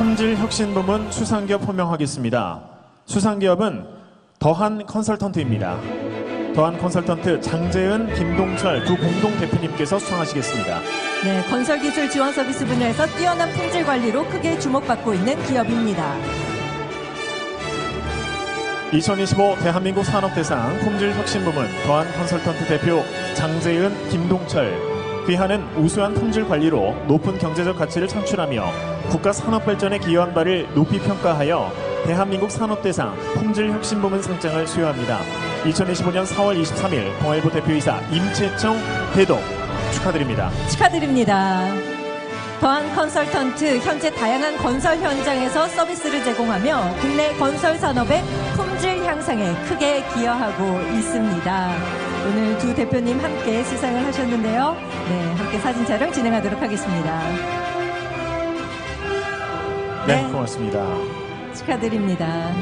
품질 혁신 부문 수상기업 호명하겠습니다. 수상기업은 더한 컨설턴트입니다. 더한 컨설턴트 장재은, 김동철 두 공동 대표님께서 수상하시겠습니다. 네, 건설기술 지원 서비스 분야에서 뛰어난 품질 관리로 크게 주목받고 있는 기업입니다. 2025 대한민국 산업대상 품질혁신부문 더한 컨설턴트 대표 장재은, 김동철 귀하는 우수한 품질 관리로 높은 경제적 가치를 창출하며 국가 산업 발전에 기여한 바를 높이 평가하여 대한민국 산업대상 품질혁신부문 상장을 수여합니다. 2025년 4월 23일 동아일보 대표이사 임채청 대동 축하드립니다. 축하드립니다. 더한 컨설턴트 현재 다양한 건설 현장에서 서비스를 제공하며 국내 건설 산업의 품질 향상에 크게 기여하고 있습니다. 오늘 두 대표님 함께 수상을 하셨는데요. 네, 함께 사진 촬영 진행하도록 하겠습니다. 네, 네. 고맙습니다. 축하드립니다.